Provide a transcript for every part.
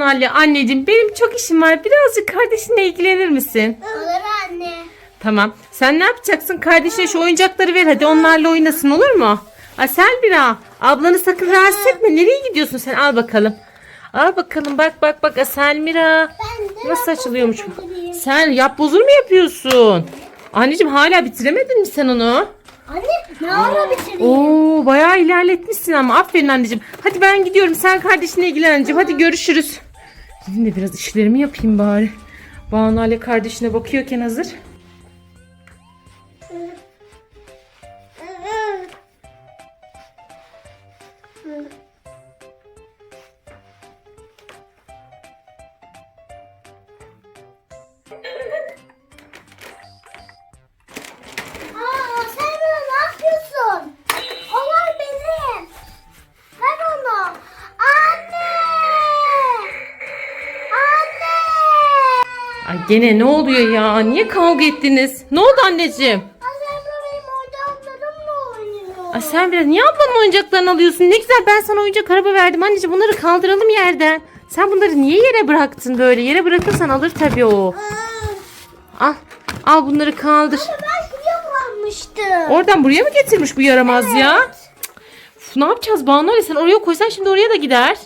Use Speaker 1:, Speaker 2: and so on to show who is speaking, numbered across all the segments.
Speaker 1: Ali anneciğim benim çok işim var. Birazcık kardeşinle ilgilenir misin?
Speaker 2: Olur anne.
Speaker 1: Tamam. Sen ne yapacaksın? Kardeşine şu oyuncakları ver hadi onlarla oynasın olur mu? Asel Bira ablanı sakın rahatsız etme. Nereye gidiyorsun sen? Al bakalım. Al bakalım bak bak bak Asel Mira.
Speaker 2: Ben de
Speaker 1: Nasıl açılıyormuş bu? Sen yap bozur mu yapıyorsun? Anneciğim hala bitiremedin mi sen onu?
Speaker 2: Anne ne ara bitireyim?
Speaker 1: Oo bayağı ilerletmişsin ama aferin anneciğim. Hadi ben gidiyorum sen kardeşine ilgilen anneciğim. Hadi görüşürüz. Benim de biraz işlerimi yapayım bari. Banu Ali kardeşine bakıyorken hazır. Gene ne oluyor ya? Niye kavga ettiniz? Ne oldu anneciğim?
Speaker 2: Anne bu benim oyuncaklarımla oynuyor.
Speaker 1: Ay sen biraz niye ablanın oyuncaklarını alıyorsun? Ne güzel ben sana oyuncak araba verdim. Anneciğim bunları kaldıralım yerden. Sen bunları niye yere bıraktın böyle? Yere bırakırsan alır tabii o. Al. Al bunları kaldır.
Speaker 2: Ben şuraya varmıştım.
Speaker 1: Oradan buraya mı getirmiş bu yaramaz ya? Uf, ne yapacağız Banu? Sen oraya koysan şimdi oraya da gider.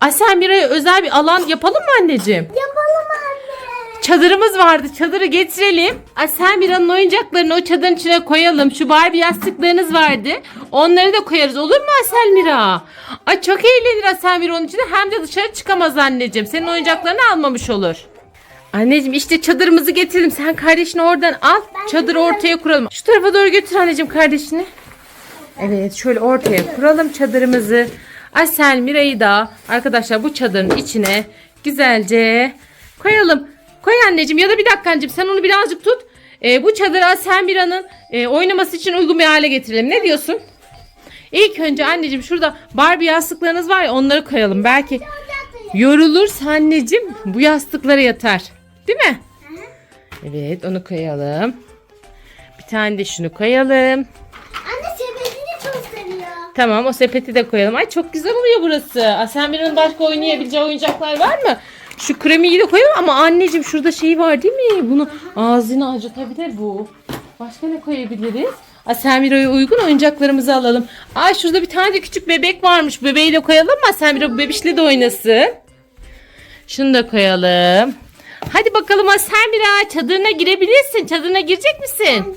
Speaker 1: Ay sen bir özel bir alan yapalım mı anneciğim?
Speaker 2: Yapalım.
Speaker 1: Çadırımız vardı. Çadırı getirelim. Ay sen Mira'nın oyuncaklarını o çadırın içine koyalım. Şu Barbie yastıklarınız vardı. Onları da koyarız. Olur mu Asel Mira? Ay çok eğlenir Asel Mira onun içinde. Hem de dışarı çıkamaz anneciğim. Senin oyuncaklarını almamış olur. Anneciğim işte çadırımızı getirelim. Sen kardeşini oradan al. Çadırı ortaya kuralım. Şu tarafa doğru götür anneciğim kardeşini. Evet şöyle ortaya kuralım çadırımızı. Asel Mira'yı da arkadaşlar bu çadırın içine güzelce koyalım. Koy anneciğim ya da bir dakika anneciğim sen onu birazcık tut. Ee, bu çadırı Asel Mira'nın e, oynaması için uygun bir hale getirelim. Ne diyorsun? İlk önce anneciğim şurada Barbie yastıklarınız var ya onları koyalım. Belki yorulursa anneciğim bu yastıklara yatar. Değil mi? Evet onu koyalım. Bir tane de şunu koyalım.
Speaker 2: Anne sepetini çok seviyor.
Speaker 1: Tamam o sepeti de koyalım. Ay çok güzel oluyor burası. Asenmir'in başka oynayabileceği oyuncaklar var mı? Şu kremiyi de koyalım ama anneciğim şurada şey var değil mi? Bunu ağzını acıtabilir bu. Başka ne koyabiliriz? Asenmir'e uygun oyuncaklarımızı alalım. Ay şurada bir tane de küçük bebek varmış. Bebeğiyle koyalım mı? Asenmir'e bu bebişle de oynasın. Şunu da koyalım. Hadi bakalım Asenmir'e çadırına girebilirsin. Çadırına girecek misin?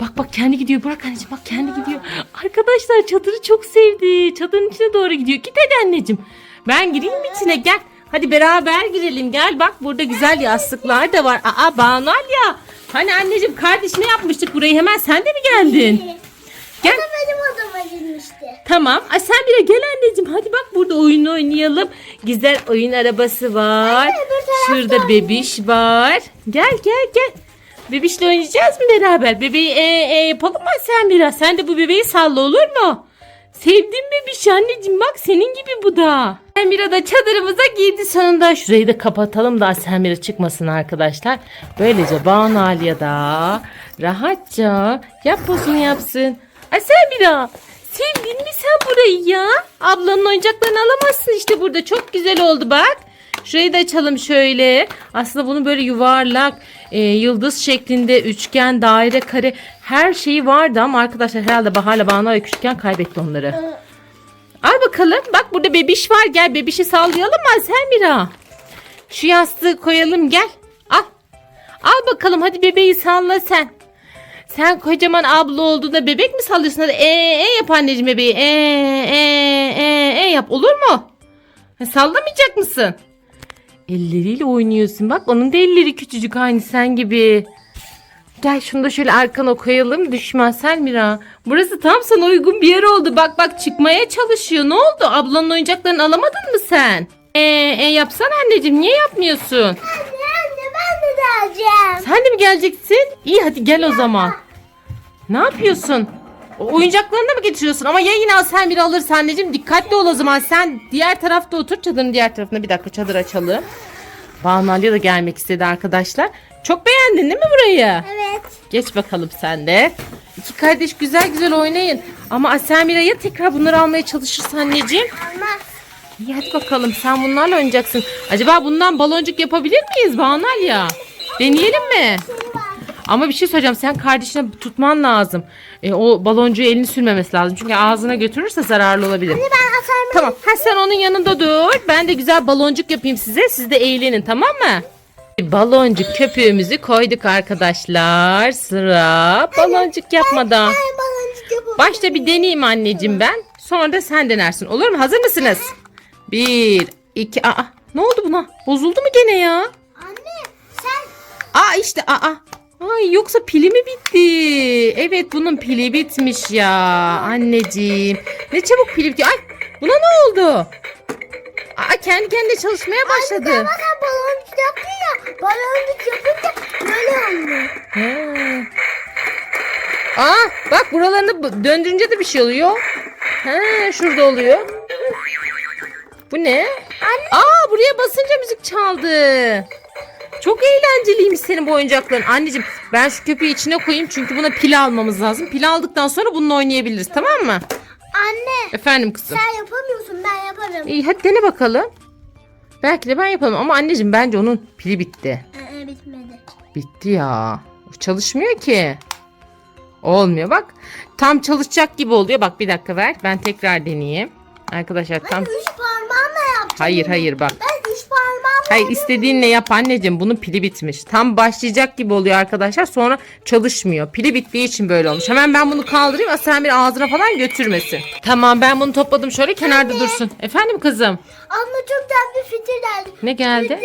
Speaker 1: Bak bak kendi gidiyor. Bırak anneciğim bak kendi gidiyor. Arkadaşlar çadırı çok sevdi. Çadırın içine doğru gidiyor. Git hadi anneciğim. Ben gireyim içine gel. Hadi beraber girelim gel bak burada güzel yastıklar da var. Aa Banal ya. Hani anneciğim kardeşine yapmıştık burayı hemen sen de mi geldin? Gel.
Speaker 2: O da benim odama girmişti.
Speaker 1: Tamam. Ay sen bile gel anneciğim. Hadi bak burada oyun oynayalım. Güzel oyun arabası var.
Speaker 2: Anne,
Speaker 1: Şurada bebiş var. Gel gel gel. Bebişle oynayacağız mı beraber? Bebeği e, e, yapalım mı sen biraz? Sen de bu bebeği salla olur mu? Sevdim bebiş anneciğim bak senin gibi bu da. Semira da çadırımıza girdi sonunda. Şurayı da kapatalım da Semira çıkmasın arkadaşlar. Böylece Banu Aliye da rahatça yapmasını yapsın. Ay Semira sevdin mi sen burayı ya? Ablanın oyuncaklarını alamazsın işte burada. Çok güzel oldu bak. Şurayı da açalım şöyle. Aslında bunun böyle yuvarlak, e, yıldız şeklinde, üçgen, daire, kare her şeyi vardı ama arkadaşlar herhalde Bahar'la Banu Aliye küçükken kaybetti onları. Al bakalım. Bak burada bebiş var. Gel bebişi sallayalım mı Selmira? Şu yastığı koyalım gel. Al. Al bakalım hadi bebeği salla sen. Sen kocaman abla olduğunda bebek mi sallıyorsun? Hadi ee, ee yap anneciğim bebeği. Ee, ee, ee, ee yap olur mu? Sallamayacak mısın? Elleriyle oynuyorsun. Bak onun da elleri küçücük aynı sen gibi. Gel şunu da şöyle arkana koyalım düşmez Selmira. Burası tam sana uygun bir yer oldu. Bak bak çıkmaya çalışıyor. Ne oldu? Ablanın oyuncaklarını alamadın mı sen? Ee, e, yapsana anneciğim. Niye yapmıyorsun?
Speaker 2: Anne anne ben de geleceğim.
Speaker 1: Sen de mi geleceksin? İyi hadi gel o zaman. Ne yapıyorsun? O oyuncaklarını da mı getiriyorsun? Ama ya yine sen bir alırsa anneciğim dikkatli ol o zaman. Sen diğer tarafta otur çadırın diğer tarafına. Bir dakika çadır açalım. Banu Aliye da gelmek istedi arkadaşlar. Çok beğendin değil mi burayı?
Speaker 2: Evet.
Speaker 1: Geç bakalım sen de. İki kardeş güzel güzel oynayın. Ama Asemira ya tekrar bunları almaya çalışırsa anneciğim?
Speaker 2: Almaz.
Speaker 1: İyi hadi bakalım sen bunlarla oynayacaksın. Acaba bundan baloncuk yapabilir miyiz Banal ya? Deneyelim mi? Ama bir şey söyleyeceğim. Sen kardeşine tutman lazım. E, o baloncuğu elini sürmemesi lazım. Çünkü ağzına götürürse zararlı olabilir.
Speaker 2: Ben atarım.
Speaker 1: Tamam. Ha sen onun yanında dur. Ben de güzel baloncuk yapayım size. Siz de eğlenin tamam mı? Baloncuk köpüğümüzü koyduk arkadaşlar. Sıra baloncuk
Speaker 2: yapalım.
Speaker 1: Başta bir deneyeyim anneciğim ben. Sonra da sen denersin. Olur mu? Hazır mısınız? Bir, iki, aa. Ne oldu buna? Bozuldu mu gene ya?
Speaker 2: Anne sen
Speaker 1: Aa işte aa. Ay yoksa pili mi bitti? Evet bunun pili bitmiş ya anneciğim. Ne çabuk pili bitiyor. Ay buna ne oldu? Aa kendi kendine çalışmaya başladı.
Speaker 2: ama sen baloncuk yaptın ya. Baloncuk yapınca böyle oluyor.
Speaker 1: He. Aa bak buralarını bu- döndürünce de bir şey oluyor. He şurada oluyor. Bu ne? Aa buraya basınca müzik çaldı. Çok eğlenceliymiş senin bu oyuncakların. Anneciğim ben şu köpeği içine koyayım çünkü buna pil almamız lazım. Pil aldıktan sonra bununla oynayabiliriz tamam mı? Efendim kızım.
Speaker 2: sen yapamıyorsun ben yaparım.
Speaker 1: İyi hadi dene bakalım. Belki de ben yaparım ama anneciğim bence onun pili bitti.
Speaker 2: Ee, bitmedi.
Speaker 1: Bitti ya. Çalışmıyor ki. Olmuyor bak. Tam çalışacak gibi oluyor. Bak bir dakika ver. Ben tekrar deneyeyim. Arkadaşlar tam.
Speaker 2: Ben üç parmağımla yaptım.
Speaker 1: Hayır hayır bak.
Speaker 2: Ben
Speaker 1: Hayır istediğinle yap anneciğim. Bunun pili bitmiş. Tam başlayacak gibi oluyor arkadaşlar. Sonra çalışmıyor. Pili bittiği için böyle olmuş. Hemen ben bunu kaldırayım. Aslan bir ağzına falan götürmesin. Tamam ben bunu topladım. Şöyle kenarda dursun. Efendim kızım.
Speaker 2: Ama çok güzel bir fikir geldi.
Speaker 1: Ne geldi?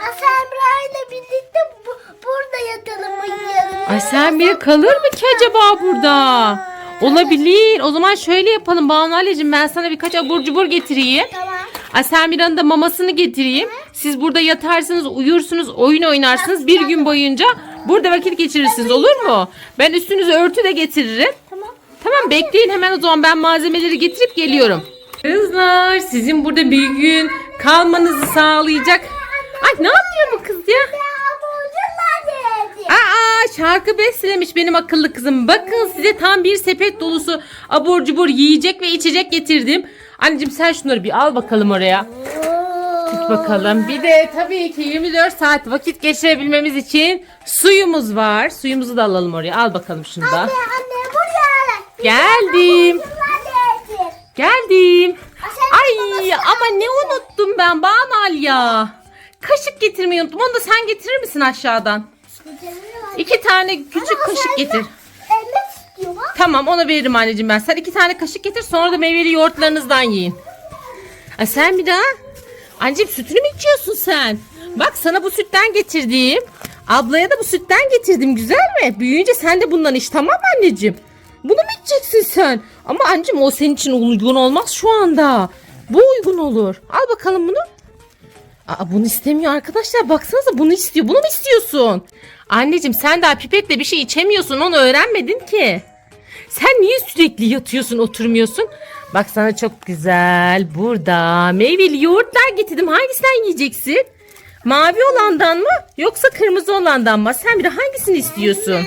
Speaker 2: Asemra ile birlikte bu, burada yatalım uyuyalım.
Speaker 1: Ay sen bir kalır mı ki acaba burada? Olabilir. O zaman şöyle yapalım Banu Ali'cim ben sana birkaç abur cubur getireyim.
Speaker 2: Tamam.
Speaker 1: Aselmira'nın da mamasını getireyim. Siz burada yatarsınız, uyursunuz, oyun oynarsınız. Bir gün boyunca burada vakit geçirirsiniz olur mu? Ben üstünüze örtü de getiririm.
Speaker 2: Tamam.
Speaker 1: Tamam bekleyin hemen o zaman ben malzemeleri getirip geliyorum. Kızlar sizin burada bir gün kalmanızı sağlayacak. Ay ne yapıyor bu kız ya? Aa şarkı bestelemiş benim akıllı kızım. Bakın size tam bir sepet dolusu abur cubur yiyecek ve içecek getirdim. Anneciğim sen şunları bir al bakalım oraya. Tut bakalım. Bir de tabii ki 24 saat vakit geçirebilmemiz için suyumuz var. Suyumuzu da alalım oraya. Al bakalım şunu da.
Speaker 2: Anne anne buraya.
Speaker 1: Geldim. Geldim. Ay ama ne unuttum ben Banal ya. Kaşık getirmeyi unuttum. Onu da sen getirir misin aşağıdan? İki tane küçük kaşık getir.
Speaker 2: Bak.
Speaker 1: Tamam ona veririm anneciğim ben. Sen iki tane kaşık getir sonra da meyveli yoğurtlarınızdan yiyin. Ay sen bir daha. Anneciğim sütünü mü içiyorsun sen? Bak sana bu sütten getirdim. Ablaya da bu sütten getirdim güzel mi? Büyüyünce sen de bundan iç tamam anneciğim? Bunu mu içeceksin sen? Ama anneciğim o senin için uygun olmaz şu anda. Bu uygun olur. Al bakalım bunu. Aa, bunu istemiyor arkadaşlar. Baksanıza bunu istiyor. Bunu mu istiyorsun? Anneciğim sen daha pipetle bir şey içemiyorsun. Onu öğrenmedin ki. Sen niye sürekli yatıyorsun oturmuyorsun? Bak sana çok güzel. Burada meyveli yoğurtlar getirdim. Hangisinden yiyeceksin? Mavi olandan mı yoksa kırmızı olandan mı? Sen bir hangisini istiyorsun?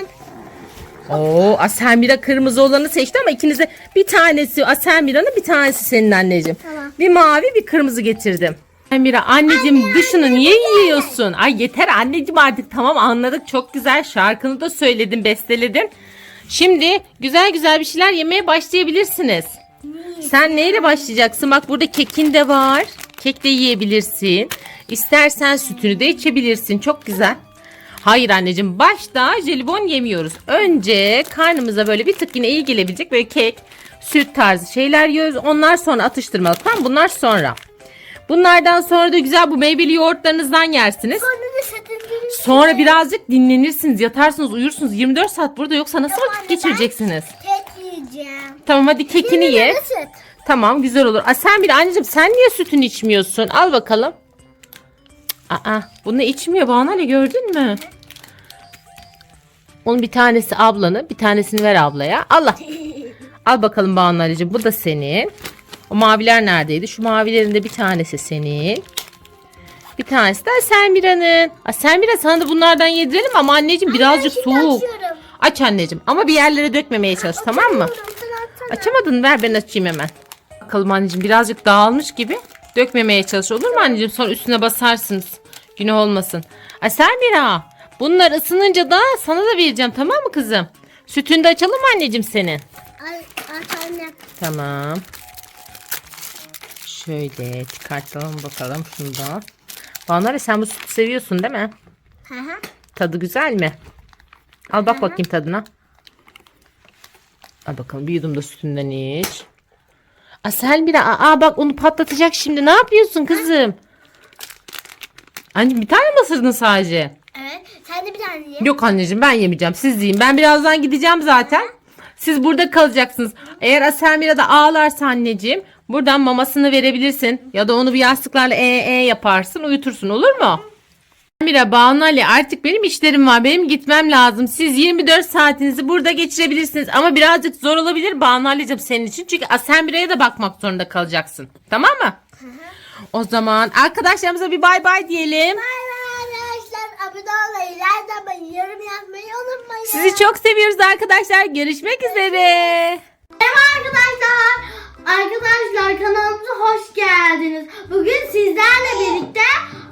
Speaker 1: Oo, Aselmira kırmızı olanı seçti ama ikiniz de bir tanesi Aselmira'nın bir tanesi senin anneciğim.
Speaker 2: Tamam.
Speaker 1: Bir mavi bir kırmızı getirdim. Aselmira anneciğim dışını niye yiyorsun? Ay yeter anneciğim artık tamam anladık çok güzel şarkını da söyledin besteledin. Şimdi güzel güzel bir şeyler yemeye başlayabilirsiniz. Sen neyle başlayacaksın? Bak burada kekin de var. Kek de yiyebilirsin. İstersen sütünü de içebilirsin. Çok güzel. Hayır anneciğim başta jelibon yemiyoruz. Önce karnımıza böyle bir tık yine iyi gelebilecek böyle kek, süt tarzı şeyler yiyoruz. Onlar sonra atıştırmalık. Tamam bunlar sonra. Bunlardan sonra da güzel bu meyveli yoğurtlarınızdan yersiniz.
Speaker 2: Sonra da satın
Speaker 1: Sonra birazcık dinlenirsiniz, yatarsınız, uyursunuz. 24 saat burada yoksa nasıl vakit geçireceksiniz?
Speaker 2: Kek yiyeceğim.
Speaker 1: Tamam hadi kekini ye. Tamam güzel olur. Aa, sen bir anneciğim sen niye sütünü içmiyorsun? Al bakalım. Aa bunu içmiyor Banu Ali gördün mü? Onun bir tanesi ablanı bir tanesini ver ablaya. Allah. Al bakalım Banu bu da senin. O maviler neredeydi? Şu mavilerin de bir tanesi senin. Bir tanesi de Selmira'nın. Aa, Selmira sana da bunlardan yedirelim ama anneciğim birazcık
Speaker 2: şimdi
Speaker 1: soğuk.
Speaker 2: açıyorum.
Speaker 1: Aç anneciğim ama bir yerlere dökmemeye çalış tamam mı?
Speaker 2: Sen.
Speaker 1: Açamadın ver ben açayım hemen. bakalım anneciğim. Birazcık dağılmış gibi. Dökmemeye çalış olur mu anneciğim? Sonra üstüne basarsınız. Günah olmasın. Ay Selmira. Bunlar ısınınca da sana da vereceğim tamam mı kızım? Sütünü de açalım mı anneciğim senin?
Speaker 2: Ay, ay anne.
Speaker 1: Tamam. Şöyle çıkartalım bakalım şunu da. Bana sen bu sütü seviyorsun değil mi?
Speaker 2: Hı hı.
Speaker 1: Tadı güzel mi? Al bak bakayım tadına. Al bakalım bir yudum da sütünden iç. Aa Selmira aa bak onu patlatacak şimdi. Ne yapıyorsun kızım? Anneciğim bir tane mi ısırdın sadece?
Speaker 2: Evet. Sen de bir tane ye.
Speaker 1: Yok anneciğim ben yemeyeceğim. Siz yiyin. Ben birazdan gideceğim zaten. Siz burada kalacaksınız. Eğer Aselmira da ağlarsa anneciğim buradan mamasını verebilirsin. Ya da onu bir yastıklarla e e yaparsın uyutursun olur mu? Mira Banu Ali artık benim işlerim var. Benim gitmem lazım. Siz 24 saatinizi burada geçirebilirsiniz. Ama birazcık zor olabilir Banu Ali'cim senin için. Çünkü Aselmira'ya da bakmak zorunda kalacaksın. Tamam mı? O zaman arkadaşlarımıza bir bay bay diyelim.
Speaker 2: Bay bay arkadaşlar. Abone olmayı, like atmayı, yorum yazmayı unutmayın.
Speaker 1: Sizi çok seviyoruz arkadaşlar. Görüşmek üzere.
Speaker 2: Arkadaşlar. Arkadaşlar kanalımıza hoş geldiniz. Bugün sizlerle birlikte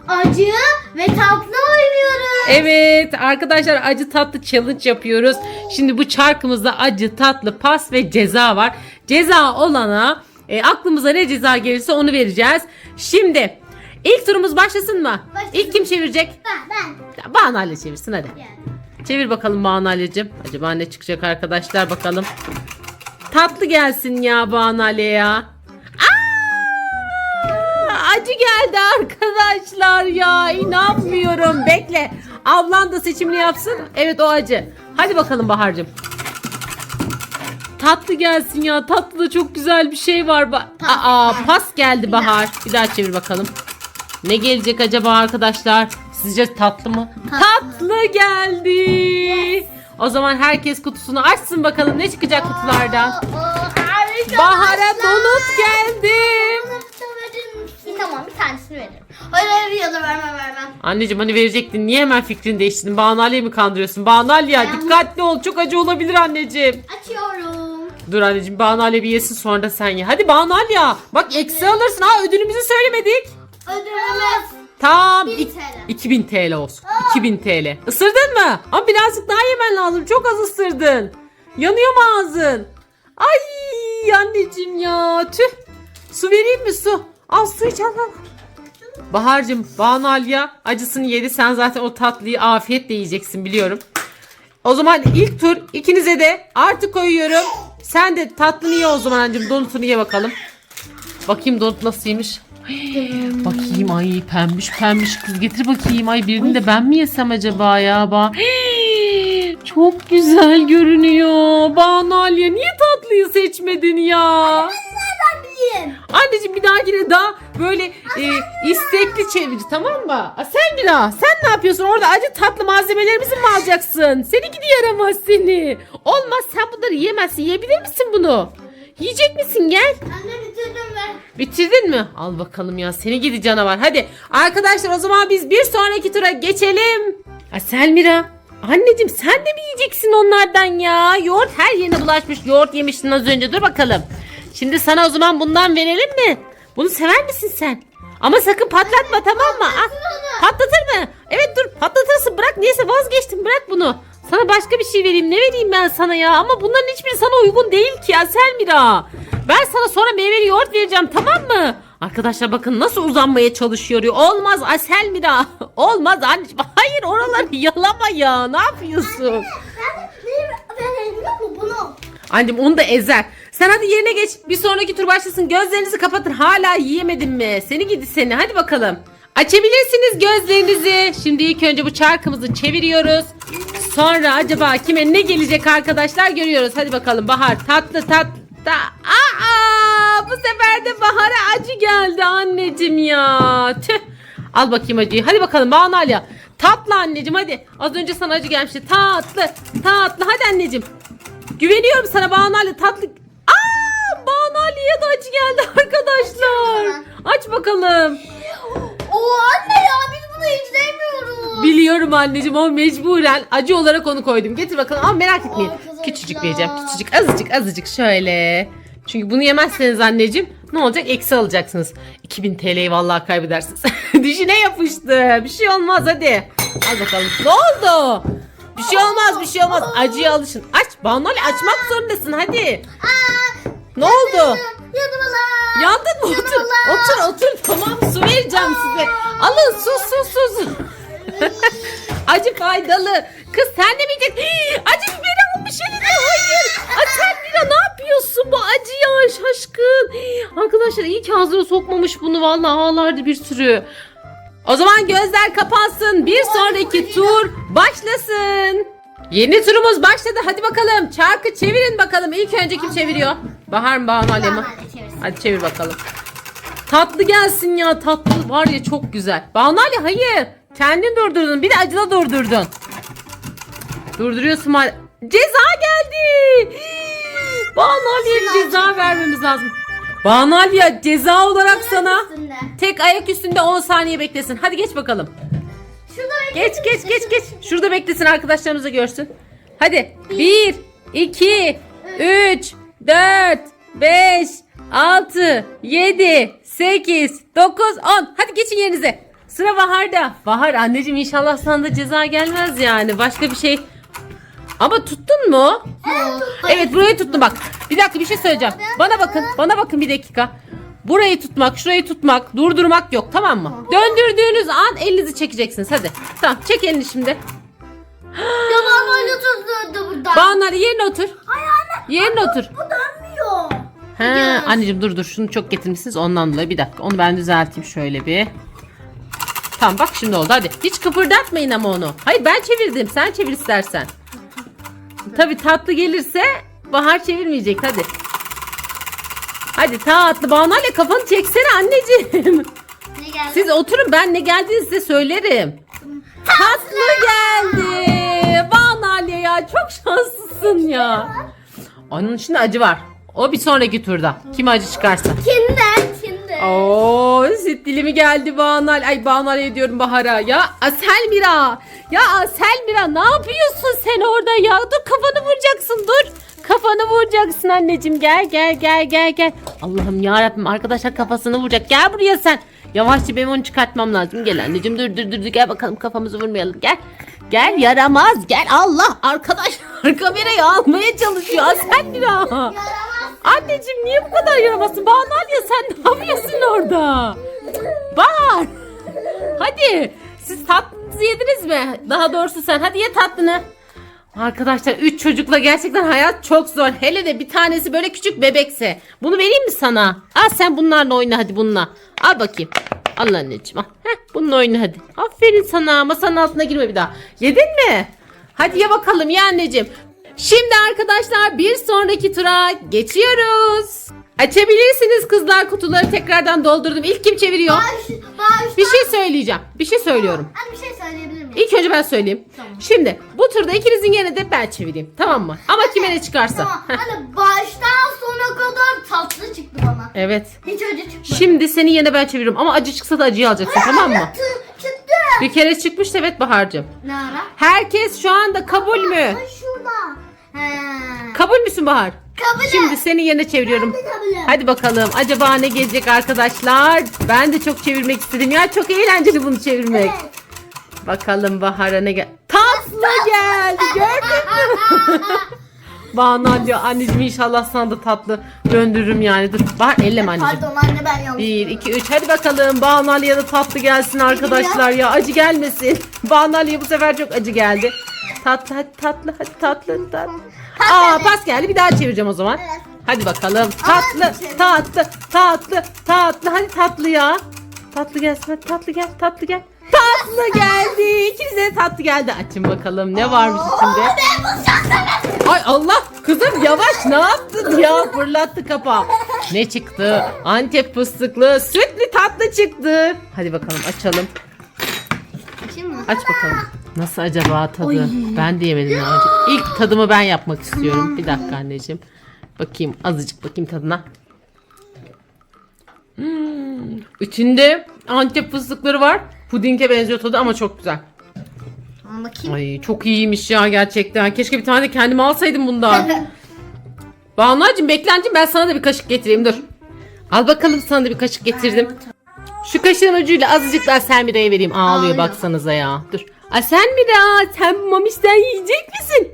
Speaker 2: acı ve tatlı oynuyoruz.
Speaker 1: Evet arkadaşlar acı tatlı challenge yapıyoruz. Şimdi bu çarkımızda acı tatlı pas ve ceza var. Ceza olana e, aklımıza ne ceza gelirse onu vereceğiz. Şimdi ilk turumuz başlasın mı?
Speaker 2: Başlasın.
Speaker 1: İlk kim çevirecek?
Speaker 2: Ben, ben.
Speaker 1: Banu Ali çevirsin hadi.
Speaker 2: Yani.
Speaker 1: Çevir bakalım Banu Ali'cim. Acaba ne çıkacak arkadaşlar bakalım. Tatlı gelsin ya Banu Ali ya. Aa, acı geldi arkadaşlar ya. inanmıyorum. Bekle. Ablan da seçimini yapsın. Evet o acı. Hadi bakalım Bahar'cığım. Tatlı gelsin ya. Tatlı da çok güzel bir şey var. Ba- Aa, pas geldi Bahar. Bir daha çevir bakalım. Ne gelecek acaba arkadaşlar? Sizce tatlı mı? Tatlı, geldi. O zaman herkes kutusunu açsın bakalım ne çıkacak kutulardan. Bahar'a donut geldi.
Speaker 2: Tamam bir tanesini veririm. Hayır hayır ya da vermem vermem.
Speaker 1: Anneciğim hani verecektin. Niye hemen fikrini değiştirdin? Banu Ali'yi mi kandırıyorsun? Banu Ali ya
Speaker 2: Ben-
Speaker 1: dikkatli ol. Çok acı olabilir anneciğim.
Speaker 2: Açıyorum.
Speaker 1: Dur anneciğim Banu Ali bir yesin sonra da sen ye. Hadi Banu Ali ya. Bak eksi alırsın. Ha ödülümüzü söylemedik.
Speaker 2: Ödülümüz.
Speaker 1: Tamam.
Speaker 2: 1000
Speaker 1: ik-
Speaker 2: TL.
Speaker 1: 2000 TL olsun. 2000 TL. Isırdın mı? Ama birazcık daha yemen lazım. Çok az ısırdın. Yanıyor mu ağzın? Ay anneciğim ya. Tüh. Su vereyim mi su? Al su iç al al. Bahar'cığım Banu Alya acısını yedi. Sen zaten o tatlıyı afiyetle yiyeceksin biliyorum. O zaman ilk tur ikinize de artı koyuyorum. Sen de tatlını ye o zaman anneciğim. Donutunu ye bakalım. Bakayım donut nasılmış. Bakayım. Ay pembiş pembiş kız. Getir bakayım. Ay birini de ben mi yesem acaba ya? Ba çok güzel görünüyor. Banu Alya niye tatlıyı seçmedin ya? Anneciğim bir dahakine daha böyle e, istekli çevir tamam mı? Aa, sen Mira sen ne yapıyorsun? Orada acı tatlı malzemelerimizi mi alacaksın? Seni gidi yaramaz seni. Olmaz sen bunları yiyemezsin yiyebilir misin bunu yiyecek misin gel
Speaker 2: Anne bitirdim ben.
Speaker 1: Bitirdin mi? Al bakalım ya seni gidi canavar. Hadi arkadaşlar o zaman biz bir sonraki tura geçelim. Ha, Selmira. Anneciğim sen de mi yiyeceksin onlardan ya? Yoğurt her yerine bulaşmış. Yoğurt yemiştin az önce. Dur bakalım. Şimdi sana o zaman bundan verelim mi? Bunu sever misin sen? Ama sakın patlatma tamam mı? Ah, patlatır mı? Evet dur patlatırsın. Bırak neyse vazgeçtim. Bırak bunu. Sana başka bir şey vereyim. Ne vereyim ben sana ya? Ama bunların hiçbiri sana uygun değil ki ya Selmira. Ben sana sonra meyveli yoğurt vereceğim tamam mı? Arkadaşlar bakın nasıl uzanmaya çalışıyor. Olmaz Selmira. Olmaz anneciğim. Hayır oraları yalama ya. Ne yapıyorsun? Annem onu da ezer. Sen hadi yerine geç. Bir sonraki tur başlasın. Gözlerinizi kapatın. Hala yiyemedin mi? Seni gidi seni. Hadi bakalım. Açabilirsiniz gözlerinizi. Şimdi ilk önce bu çarkımızı çeviriyoruz. Sonra acaba kime ne gelecek arkadaşlar görüyoruz. Hadi bakalım Bahar tatlı tatlı. Aa, bu sefer de Bahar'a acı geldi anneciğim ya. Tüh. Al bakayım acıyı. Hadi bakalım Banu Alya. Tatlı anneciğim hadi. Az önce sana acı gelmişti. Tatlı tatlı. Hadi anneciğim. Güveniyorum sana Banu tatlı. Aa, Banu de acı geldi arkadaşlar. Aç bakalım.
Speaker 2: Oo anne ya biz bunu hiç.
Speaker 1: Biliyorum anneciğim o mecburen acı olarak onu koydum. Getir bakalım ama merak etmeyin.
Speaker 2: Arkadaşlar.
Speaker 1: Küçücük vereceğim. Küçücük azıcık azıcık şöyle. Çünkü bunu yemezseniz anneciğim Ne olacak? Eksi alacaksınız. 2000 TL'yi vallahi kaybedersiniz. Dişine yapıştı. Bir şey olmaz hadi. Al bakalım. Ne oldu? Bir şey olmaz bir şey olmaz. Acıya alışın. Aç. Banu Ali açmak zorundasın hadi. Ne oldu?
Speaker 2: Yanımlar.
Speaker 1: Yandın mı? Otur. Otur otur. Tamam su vereceğim size. Alın su su su. Acı faydalı. Kız sen de mi yiyeceksin? Hii, Acı biberi almış eline. Hayır. Mira ne yapıyorsun bu acı ya şaşkın. Hii, Arkadaşlar iyi ki ağzına sokmamış bunu. Vallahi ağlardı bir sürü. O zaman gözler kapansın. Bir sonraki tur başlasın. Yeni turumuz başladı. Hadi bakalım. Çarkı çevirin bakalım. İlk önce kim çeviriyor? Bahar mı Banu Ali mi?
Speaker 2: Hadi
Speaker 1: çevir bakalım. Tatlı gelsin ya tatlı var ya çok güzel. Banu Ali hayır. Kendin durdurdun bir de acıda durdurdun. Durduruyorsun mal. Ceza geldi. Banu bir ceza vermemiz lazım. Banu Ali'ye ceza olarak sana
Speaker 2: Üstünde.
Speaker 1: tek ayak üstünde 10 saniye beklesin. Hadi geç bakalım.
Speaker 2: Şurada
Speaker 1: Geç geç geç geç. Şurada beklesin arkadaşlarımız da görsün. Hadi. 1, 2, 3, 4, 5, 6, 7, 8, 9, 10. Hadi geçin yerinize. Sıra Bahar'da. Bahar anneciğim inşallah sana da ceza gelmez yani. Başka bir şey. Ama tuttun mu? Evet burayı tuttum bak. Bir dakika bir şey söyleyeceğim. Bana bakın. Bana bakın bir dakika. Burayı tutmak, şurayı tutmak, durdurmak yok tamam mı? Döndürdüğünüz an elinizi çekeceksiniz. Hadi. Tamam çek elini şimdi.
Speaker 2: Yaban öyle tutuldu burada.
Speaker 1: Bağlar yerine otur.
Speaker 2: Ay anne
Speaker 1: Yerine otur.
Speaker 2: bu dönmüyor.
Speaker 1: He, anneciğim dur dur şunu çok getirmişsiniz ondan dolayı bir dakika onu ben düzelteyim şöyle bir. Tamam bak şimdi oldu hadi. Hiç kıpırdatmayın ama onu. Hayır ben çevirdim sen çevir istersen. Tabi tatlı gelirse Bahar çevirmeyecek hadi. Hadi tatlı Banayla kafanı çeksene anneciğim.
Speaker 2: Ne geldi?
Speaker 1: Siz oturun ben ne geldiğini size söylerim. Tatlı geldi. Banalya ya çok şanslısın ya. Onun içinde acı var. O bir sonraki turda. Kim acı çıkarsa.
Speaker 2: Kinder.
Speaker 1: Oo, süt dilimi geldi Banal. Ay Banal diyorum Bahar'a. Ya Selmira. Ya Selmira ne yapıyorsun sen orada ya? Dur kafanı vuracaksın dur. Kafanı vuracaksın anneciğim. Gel gel gel gel gel. Allah'ım ya Rabbim arkadaşlar kafasını vuracak. Gel buraya sen. Yavaşça benim onu çıkartmam lazım. Gel anneciğim dur dur dur gel bakalım kafamızı vurmayalım. Gel. Gel yaramaz gel Allah arkadaşlar kamerayı almaya çalışıyor Selmira. Anneciğim niye bu kadar yaramazsın? Banal ya sen ne yapıyorsun orada? Var. Hadi. Siz tatlınızı yediniz mi? Daha doğrusu sen. Hadi ye tatlını. Arkadaşlar 3 çocukla gerçekten hayat çok zor. Hele de bir tanesi böyle küçük bebekse. Bunu vereyim mi sana? Al sen bunlarla oyna hadi bununla. Al bakayım. Al anneciğim al. Heh, bununla oyna hadi. Aferin sana. Masanın altına girme bir daha. Yedin mi? Hadi ye bakalım ye anneciğim. Şimdi arkadaşlar bir sonraki tura geçiyoruz. Açabilirsiniz kızlar kutuları tekrardan doldurdum. İlk kim çeviriyor?
Speaker 2: Baş, baş.
Speaker 1: Bir şey söyleyeceğim. Bir şey söylüyorum.
Speaker 2: Anne bir şey söyleyebilir miyim?
Speaker 1: İlk önce ben söyleyeyim.
Speaker 2: Tamam.
Speaker 1: Şimdi bu turda ikinizin yerine de ben çevireyim. Tamam mı? Ama kime ne çıkarsa.
Speaker 2: Tamam.
Speaker 1: Heh,
Speaker 2: Anne baştan sona kadar tatlı çıktı bana.
Speaker 1: Evet.
Speaker 2: Hiç acı çıkmadı.
Speaker 1: Şimdi senin yerine ben çeviriyorum. Ama acı çıksa da acıyı alacaksın tamam mı?
Speaker 2: Tı- Çıktı.
Speaker 1: Bir kere çıkmıştı evet Bahar'cığım.
Speaker 2: Ne ara?
Speaker 1: Herkes şu anda kabul mü?
Speaker 2: Şurada.
Speaker 1: Kabul müsün Bahar?
Speaker 2: Kabul et.
Speaker 1: Şimdi senin yerine çeviriyorum.
Speaker 2: Kabul et.
Speaker 1: Hadi bakalım acaba ne gelecek arkadaşlar? Ben de çok çevirmek istedim. Ya çok eğlenceli bunu çevirmek.
Speaker 2: Evet.
Speaker 1: Bakalım Bahar'a ne gel. Tatlı geldi gördün mü? Banu diyor anneciğim inşallah sana da tatlı döndürürüm yani. Dur Bahar elleme anneciğim.
Speaker 2: Pardon anne ben yanlış.
Speaker 1: 1, 2, 3 hadi bakalım Banu Ali'ye de tatlı gelsin arkadaşlar ya acı gelmesin. Banu Ali'ye bu sefer çok acı geldi. Tatlı hadi tatlı hadi tatlı tatlı. Aa pas geldi bir daha çevireceğim o zaman.
Speaker 2: Evet.
Speaker 1: Hadi bakalım tatlı tatlı tatlı tatlı hadi tatlı ya. Tatlı gelsin hadi tatlı gel tatlı gel. Tatlı geldi. İkinize de tatlı geldi. Açın bakalım ne varmış içinde.
Speaker 2: Ben.
Speaker 1: Ay Allah kızım yavaş ne yaptın ya fırlattı kapağı. Ne çıktı? Antep fıstıklı sütlü tatlı çıktı. Hadi bakalım açalım. Aç bakalım. Nasıl acaba tadı? Ben de yemedim daha önce. İlk tadımı ben yapmak istiyorum. Bir dakika anneciğim. Bakayım azıcık bakayım tadına. Hmm. İçinde Antep fıstıkları var. Pudinge benziyor tadı ama çok güzel.
Speaker 2: bakayım.
Speaker 1: Ay çok iyiymiş ya gerçekten. Keşke bir tane de kendime alsaydım bundan. Banu'cığım beklentim ben sana da bir kaşık getireyim dur. Al bakalım sana da bir kaşık getirdim. Şu kaşığın ucuyla azıcık daha Selmira'ya vereyim. Ağlıyor
Speaker 2: Ağlıyor.
Speaker 1: baksanıza ya. Dur. Aa, Selmira sen mamişten yiyecek misin?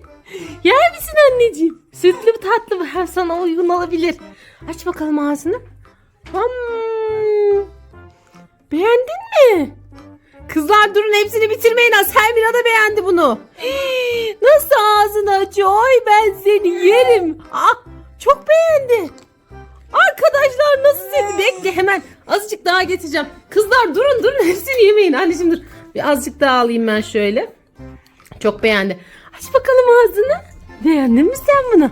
Speaker 1: Yer misin anneciğim? Sütlü tatlı? Hem sana uygun olabilir. Aç bakalım ağzını. Hmm. Beğendin mi? Kızlar durun hepsini bitirmeyin. ha. Selmira da beğendi bunu. Nasıl ağzını açıyor? Oy ben seni yerim. Ah, çok beğendi. Arkadaşlar nasıl sevdi? Bekle hemen azıcık daha getireceğim. Kızlar durun durun hepsini yemeyin. Anneciğim dur. Bir azıcık daha alayım ben şöyle. Çok beğendi. Aç bakalım ağzını. Beğendin mi sen bunu?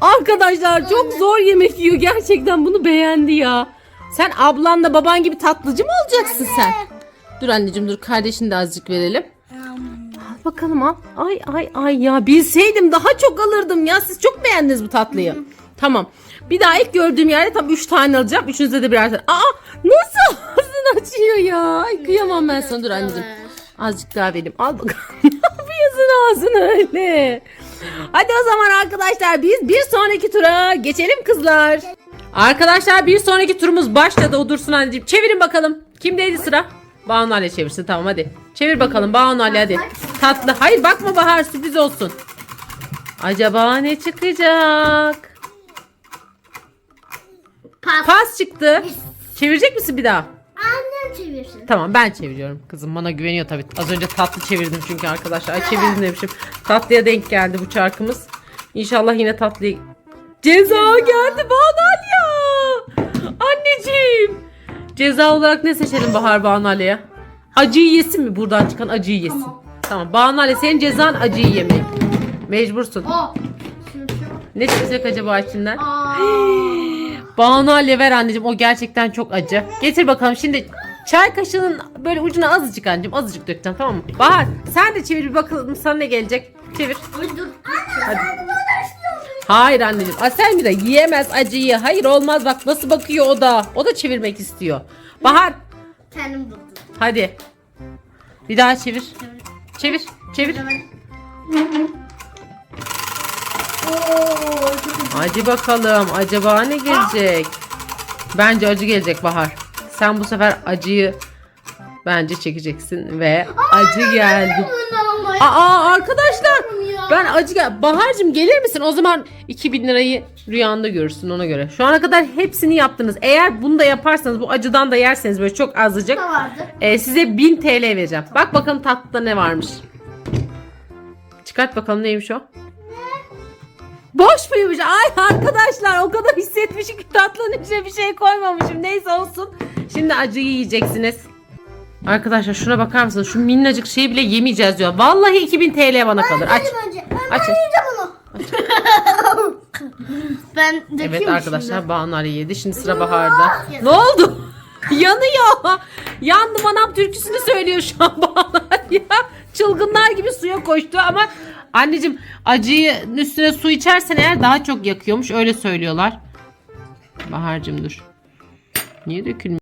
Speaker 1: Arkadaşlar çok zor yemek yiyor. Gerçekten bunu beğendi ya. Sen ablanla baban gibi tatlıcı mı olacaksın sen? Dur anneciğim dur kardeşini de azıcık verelim. Al bakalım al. Ay ay ay ya bilseydim daha çok alırdım ya. Siz çok beğendiniz bu tatlıyı. Tamam. Bir daha ilk gördüğüm yerde tam 3 tane alacağım. Üçünüze de birer tane. Aa nasıl ağzını açıyor ya. Ay kıyamam ben sana dur anneciğim. Azıcık daha vereyim. Al bakalım. ne yapıyorsun ağzını öyle? Hadi o zaman arkadaşlar biz bir sonraki tura geçelim kızlar. Arkadaşlar bir sonraki turumuz başladı. O dursun anneciğim. Çevirin bakalım. Kimdeydi sıra? Banu Ali çevirsin tamam hadi. Çevir bakalım Banu Ali hadi. Tatlı. Hayır bakma Bahar sürpriz olsun. Acaba ne çıkacak?
Speaker 2: Pas.
Speaker 1: Pas çıktı. Çevirecek misin bir daha?
Speaker 2: Annem çevirsin.
Speaker 1: Tamam ben çeviriyorum. Kızım bana güveniyor tabii. Az önce tatlı çevirdim çünkü arkadaşlar. Ay çevirdim demişim. Tatlıya denk geldi bu çarkımız. İnşallah yine tatlıya... Ceza geldi Banu. Anneciğim. Ceza olarak ne seçelim Bahar Banu Ali'ye? Acıyı yesin mi? Buradan çıkan acıyı yesin. Tamam. Tamam Banu Ali senin cezan acıyı yemek. Mecbursun.
Speaker 2: Şu şu.
Speaker 1: Ne çıkacak acaba içinden?
Speaker 2: Aa.
Speaker 1: Banu Ali ver anneciğim o gerçekten çok acı. Getir bakalım şimdi çay kaşığının böyle ucuna azıcık anneciğim azıcık dökeceğim tamam mı? Bahar sen de çevir bir bakalım sana ne gelecek. Çevir.
Speaker 2: Ay dur.
Speaker 1: Hadi. Hayır anneciğim. Asel de yiyemez acıyı. Hayır olmaz bak nasıl bakıyor o da. O da çevirmek istiyor. Bahar
Speaker 2: Kendim buldum.
Speaker 1: hadi. Bir daha çevir. Çevir. Çevir.
Speaker 2: Oo, çok
Speaker 1: Hadi bakalım acaba ne gelecek? Bence acı gelecek Bahar. Sen bu sefer acıyı bence çekeceksin ve acı geldi. Aa arkadaşlar ben acı gel. Bahar'cığım gelir misin? O zaman 2000 lirayı rüyanda görürsün ona göre. Şu ana kadar hepsini yaptınız. Eğer bunu da yaparsanız bu acıdan da yerseniz böyle çok azıcık
Speaker 2: vardı.
Speaker 1: e, size 1000 TL vereceğim. Bak bakalım tatlıda ne varmış. Çıkart bakalım neymiş o. Boş muymuş? Ay arkadaşlar o kadar hissetmişim ki tatlının içine bir şey koymamışım. Neyse olsun. Şimdi acıyı yiyeceksiniz. Arkadaşlar şuna bakar mısınız? Şu minnacık şeyi bile yemeyeceğiz diyor. Vallahi 2000 TL bana kalır. Aç.
Speaker 2: önce. Ben
Speaker 1: Aç.
Speaker 2: yiyeceğim onu. ben dökeyim
Speaker 1: Evet arkadaşlar
Speaker 2: şimdi.
Speaker 1: Ali yedi. Şimdi sıra Bahar'da. Ne oldu? Yanıyor. Yandım anam türküsünü söylüyor şu an Ali ya. Çılgınlar gibi suya koştu ama anneciğim acıyı üstüne su içersen eğer daha çok yakıyormuş. Öyle söylüyorlar. Bahar'cığım dur. Niye dökülmüyor?